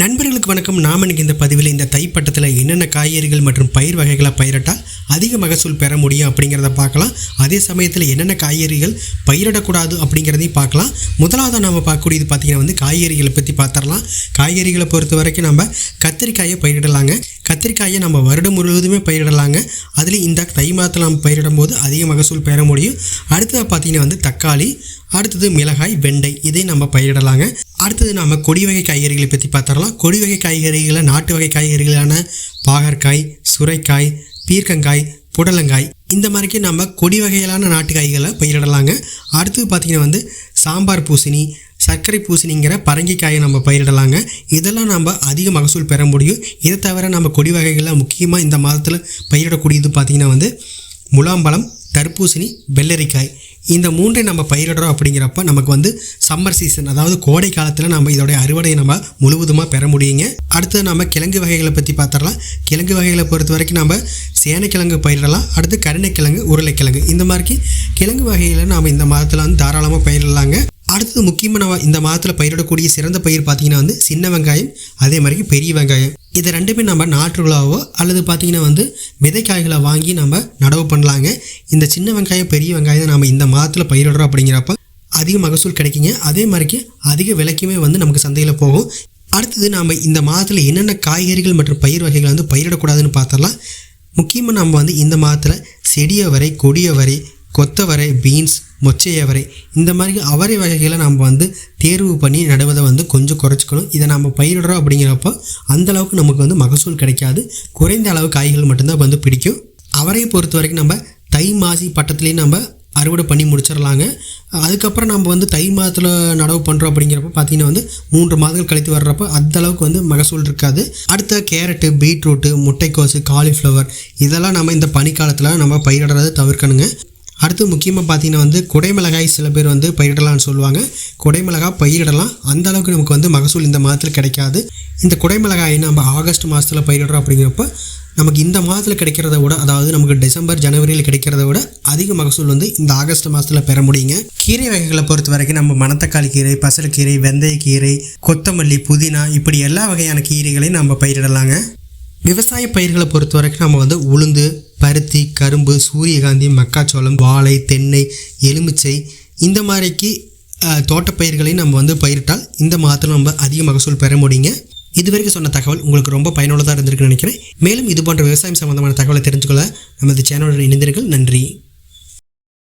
நண்பர்களுக்கு வணக்கம். நாம் இன்னைக்கு இந்த பதிவில் இந்த தைப்பட்டத்தில் என்னென்ன காய்கறிகள் மற்றும் பயிர் வகைகளை பயிரிட்டால் அதிக மகசூல் பெற முடியும் அப்படிங்கிறத பார்க்கலாம். அதே சமயத்தில் என்னென்ன காய்கறிகள் பயிரிடக்கூடாது அப்படிங்கிறதையும் பார்க்கலாம். முதலாவது நம்ம பார்க்கக்கூடியது பார்த்திங்கன்னா வந்து காய்கறிகளை பற்றி பார்த்துடலாம். காய்கறிகளை பொறுத்த வரைக்கும் நம்ம கத்திரிக்காயை பயிரிடலாங்க. கத்திரிக்காயை நம்ம வருடம் முழுவதுமே பயிரிடலாங்க. அதில் இந்த தை மாதத்தில் நம்ம பயிரிடும் போது அதிக மகசூல் பெற முடியும். அடுத்ததாக பார்த்திங்கன்னா வந்து தக்காளி அடுத்தது மிளகாய் வெண்டை இதை நம்ம பயிரிடலாங்க. அடுத்தது நம்ம கொடி வகை காய்கறிகளை பற்றி பார்த்துடலாம். கொடி வகை காய்கறிகளை நாட்டு வகை காய்கறிகளான பாகற்காய் சுரைக்காய் பீர்க்கங்காய் புடலங்காய் இந்த மாதிரிக்கு நம்ம கொடி வகையிலான நாட்டு காய்களை பயிரிடலாங்க. அடுத்தது பார்த்திங்கன்னா வந்து சாம்பார் பூசணி சர்க்கரை பூசணிங்கிற பரங்கிக்காயை நம்ம பயிரிடலாங்க. இதெல்லாம் நம்ம அதிக மகசூல் பெற முடியும். இதை தவிர நம்ம கொடி வகைகளில் முக்கியமாக இந்த மாதத்தில் பயிரிடக்கூடியது பார்த்திங்கன்னா வந்து முலாம்பழம் தர்பூசணி வெள்ளரிக்காய் இந்த மூன்றை நம்ம பயிரிடுறோம் அப்படிங்கிறப்ப நமக்கு வந்து சம்மர் சீசன் அதாவது கோடை காலத்தில் நம்ம இதோடைய அறுவடையை நம்ம முழுவதுமாக பெற முடியுங்க. அடுத்து நம்ம கிழங்கு வகைகளை பற்றி பார்த்துடலாம் கிழங்கு வகைகளை பொறுத்த வரைக்கும் நம்ம சேனைக்கிழங்கு பயிரிடலாம். அடுத்து கருணைக்கிழங்கு உருளைக்கிழங்கு. இந்த மாதிரி கிழங்கு வகைகளை நாம் இந்த மாதத்தில் வந்து தாராளமாக பயிரிடலாங்க. அடுத்தது முக்கியமாக நம்ம இந்த மாதத்தில் பயிரிடக்கூடிய சிறந்த பயிர் பார்த்திங்கன்னா வந்து சின்ன வெங்காயம் அதே மாதிரி பெரிய வெங்காயம். இது ரெண்டுமே நம்ம நாற்றுகளாவோ அல்லது பார்த்திங்கன்னா வந்து விதைக்காய்களை வாங்கி நம்ம நடவு பண்ணலாங்க. இந்த சின்ன வெங்காயம் பெரிய வெங்காயம் நம்ம இந்த மாதத்தில் பயிரிடுறோம் அப்படிங்கிறப்ப அதிக மகசூல் கிடைக்குங்க. அதே மாதிரிக்கு அதிக விலைக்குமே வந்து நமக்கு சந்தையில் போகும். அடுத்தது நாம் இந்த மாதத்தில் என்னென்ன காய்கறிகள் மற்றும் பயிர் வகைகளை வந்து பயிரிடக்கூடாதுன்னு பார்த்தலாம் முக்கியமாக நம்ம வந்து இந்த மாதத்தில் செடியை வரை கொடிய வரை கொத்த கொத்தவரை பீன்ஸ் மொச்சையவரை இந்த மாதிரி அவரை வகைகளை நம்ம வந்து தேர்வு பண்ணி நடுவதை வந்து கொஞ்சம் குறைச்சிக்கணும். இதை நம்ம பயிரிடுறோம் அப்படிங்கிறப்போ அந்தளவுக்கு நமக்கு வந்து மகசூல் கிடைக்காது. குறைந்த அளவு காய்கள் மட்டும்தான் வந்து பிடிக்கும். அவரை பொறுத்த வரைக்கும் நம்ம தை மாசி பட்டத்துலேயும் நம்ம அறுவடை பண்ணி முடிச்சிடலாங்க. அதுக்கப்புறம் நம்ம வந்து தை மாதத்தில் நடவு பண்ணுறோம் அப்படிங்கிறப்ப பார்த்தீங்கன்னா வந்து மூன்று மாதங்கள் கழித்து வர்றப்போ அந்த அளவுக்கு வந்து மகசூல் இருக்காது. அடுத்த கேரட்டு பீட்ரூட்டு முட்டைக்கோசு காலிஃப்ளவர் இதெல்லாம் நம்ம இந்த பனிக்காலத்தில் நம்ம பயிரிடுறதை தவிர்க்கணுங்க. அடுத்து முக்கியமாக பார்த்தீங்கன்னா வந்து குடைமிளகாய் சில பேர் வந்து பயிரிடலாம்னு சொல்லுவாங்க. குடைமிளகாய் பயிரிடலாம். அந்த அளவுக்கு நமக்கு வந்து மகசூல் இந்த மாதத்தில் கிடைக்காது. இந்த குடைமிளகாயை நம்ம ஆகஸ்ட் மாதத்தில் பயிரிடுறோம் அப்படிங்கிறப்ப நமக்கு இந்த மாதத்தில் கிடைக்கிறத விட அதாவது நமக்கு டிசம்பர் ஜனவரியில் கிடைக்கிறத விட அதிக மகசூல் வந்து இந்த ஆகஸ்ட் மாதத்தில் பெற முடியுங்க. கீரை வகைகளை பொறுத்த வரைக்கும் நம்ம மணத்தக்காளி கீரை பசலக்கீரை வெந்தயக்கீரை கொத்தமல்லி புதினா இப்படி எல்லா வகையான கீரைகளையும் நம்ம பயிரிடலாங்க. விவசாய பயிர்களை பொறுத்த வரைக்கும் நம்ம வந்து உளுந்து பருத்தி கரும்பு சூரியகாந்தி மக்காச்சோளம் வாழை தென்னை எலுமிச்சை இந்த மாதிரிக்கு தோட்டப்பயிர்களையும் நம்ம வந்து பயிரிட்டால் இந்த மாதத்தில் நம்ம அதிக மகசூல் பெற முடியுங்க. இதுவரைக்கும் சொன்ன தகவல் உங்களுக்கு ரொம்ப பயனுள்ளதாக இருந்திருக்குன்னு நினைக்கிறேன். மேலும் இது போன்ற விவசாயம் சம்பந்தமான தகவலை தெரிஞ்சுக்கொள்ள நமது சேனலுடன் இணைந்தீர்கள் நன்றி.